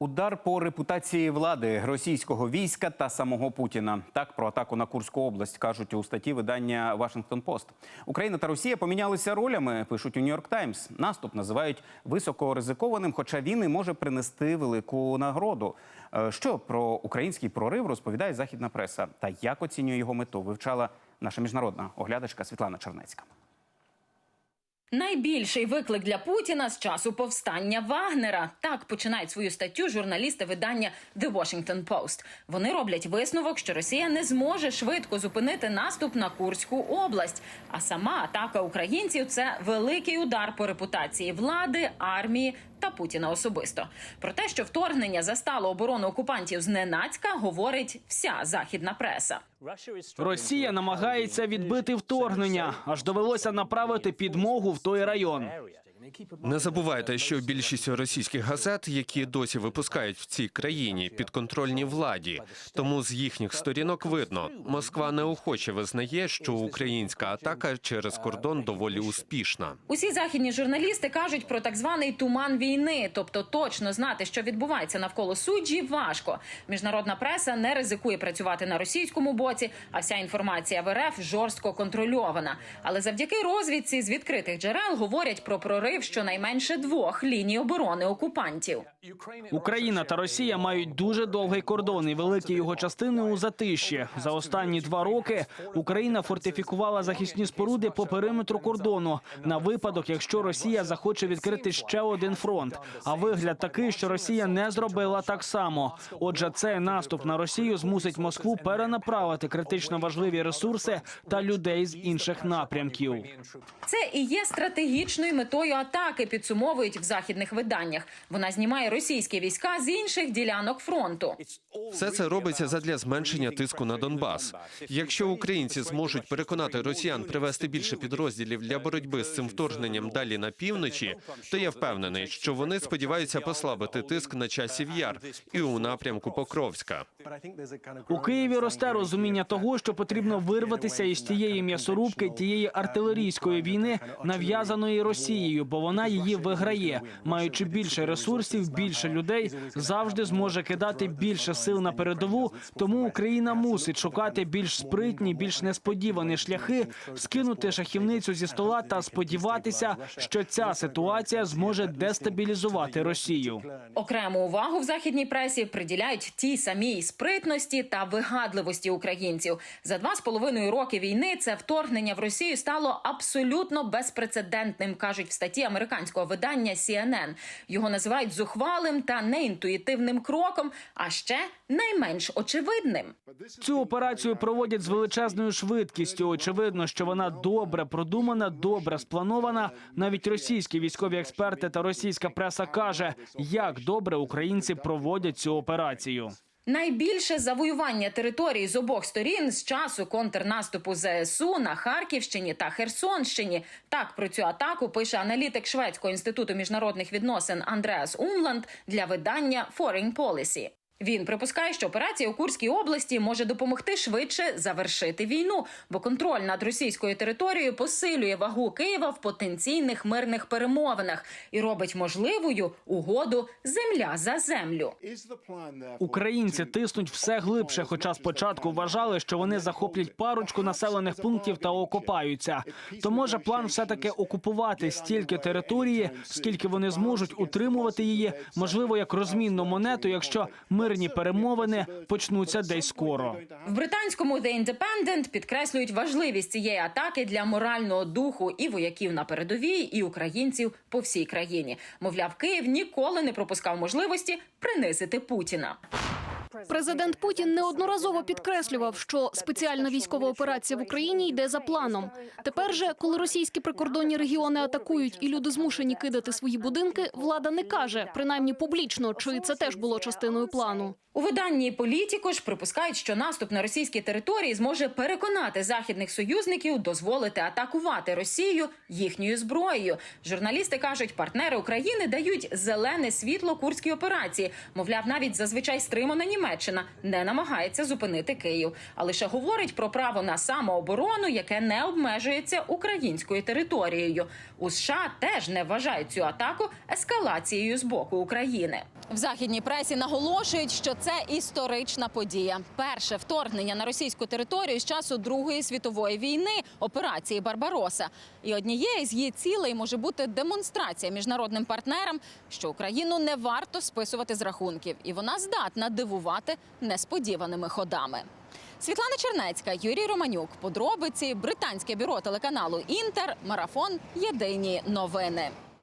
Удар по репутації влади російського війська та самого Путіна. Так про атаку на Курську область кажуть у статті видання Вашингтон Пост. Україна та Росія помінялися ролями. Пишуть у Нью-Йорк Таймс. Наступ називають високоризикованим, хоча він і може принести велику нагороду. Е, Що про український прорив розповідає західна преса та як оцінює його мету, вивчала наша міжнародна оглядачка Світлана Чернецька. Найбільший виклик для Путіна з часу повстання Вагнера. Так починають свою статтю журналісти видання The Washington Post. Вони роблять висновок, що Росія не зможе швидко зупинити наступ на Курську область. А сама атака українців це великий удар по репутації влади, армії та Путіна особисто. Про те, що вторгнення застало оборону окупантів зненацька, говорить вся західна преса. Росія намагається відбити вторгнення, аж довелося направити підмогу в той район. Не забувайте, що більшість російських газет, які досі випускають в цій країні, підконтрольні владі. Тому з їхніх сторінок видно, Москва неохоче визнає, що українська атака через кордон доволі успішна. Усі західні журналісти кажуть про так званий туман війни, тобто точно знати, що відбувається навколо суджі, важко. Міжнародна преса не ризикує працювати на російському боці, а вся інформація в РФ жорстко контрольована. Але завдяки розвідці з відкритих джерел говорять про прорив щонайменше двох ліній оборони окупантів. Україна та Росія мають дуже довгий кордон і великі його частини у затиші. За останні два роки Україна фортифікувала захисні споруди по периметру кордону на випадок, якщо Росія захоче відкрити ще один фронт. А вигляд такий, що Росія не зробила так само. Отже, цей наступ на Росію змусить Москву перенаправити критично важливі ресурси та людей з інших напрямків. Це і є стратегічною метою атаки, підсумовують в західних виданнях. Вона знімає російські війська з інших ділянок фронту. Все це робиться задля зменшення тиску на Донбас. Якщо українці зможуть переконати росіян привести більше підрозділів для боротьби з цим вторгненням далі на півночі, то я впевнений, що вони сподіваються послабити тиск на часів яр і у напрямку Покровська. У Києві росте розуміння того, що потрібно вирватися із тієї м'ясорубки, тієї артилерійської війни, нав'язаної Росією, бо вона її виграє. Маючи більше ресурсів, більше людей завжди зможе кидати більше сил на передову. Тому Україна мусить шукати більш спритні, більш несподівані шляхи, скинути шахівницю зі стола та сподіватися, що ця ситуація зможе дестабілізувати Росію. Окрему увагу в західній пресі приділяють тій самій спритності та вигадливості українців. За два з половиною роки війни це вторгнення в Росію стало абсолютно безпрецедентним, кажуть в статті американського видання CNN. Його називають зухвалим та неінтуїтивним кроком, а ще найменш очевидним. Цю операцію проводять з величезною швидкістю. Очевидно, що вона добре продумана, добре спланована. Навіть російські військові експерти та російська преса каже, як добре українці проводять цю операцію. Найбільше завоювання території з обох сторін з часу контрнаступу ЗСУ на Харківщині та Херсонщині. Так про цю атаку пише аналітик Шведського інституту міжнародних відносин Андреас Умланд для видання Foreign Policy. Він припускає, що операція у Курській області може допомогти швидше завершити війну, бо контроль над російською територією посилює вагу Києва в потенційних мирних перемовинах і робить можливою угоду земля за землю. Українці тиснуть все глибше, хоча спочатку вважали, що вони захоплять парочку населених пунктів та окопаються. То може план все таки окупувати стільки території, скільки вони зможуть утримувати її, можливо, як розмінну монету, якщо мирні перемовини почнуться десь скоро. В британському The Independent підкреслюють важливість цієї атаки для морального духу і вояків на передовій, і українців по всій країні. Мовляв, Київ ніколи не пропускав можливості принизити Путіна. Президент Путін неодноразово підкреслював, що спеціальна військова операція в Україні йде за планом. Тепер же, коли російські прикордонні регіони атакують і люди змушені кидати свої будинки, влада не каже, принаймні публічно, чи це теж було частиною плану. У виданні Політіко ж припускають, що наступ на російські території зможе переконати західних союзників дозволити атакувати Росію їхньою зброєю. Журналісти кажуть, партнери України дають зелене світло курській операції. Мовляв, навіть зазвичай стримана Німеччина не намагається зупинити Київ, а лише говорить про право на самооборону, яке не обмежується українською територією. У США теж не вважають цю атаку ескалацією з боку України. В західній пресі наголошують, що це історична подія. Перше вторгнення на російську територію з часу Другої світової війни операції Барбароса. І однією з її цілей може бути демонстрація міжнародним партнерам, що Україну не варто списувати з рахунків, і вона здатна дивувати несподіваними ходами. Світлана Чернецька, Юрій Романюк. Подробиці британське бюро телеканалу Інтер. Марафон. Єдині новини.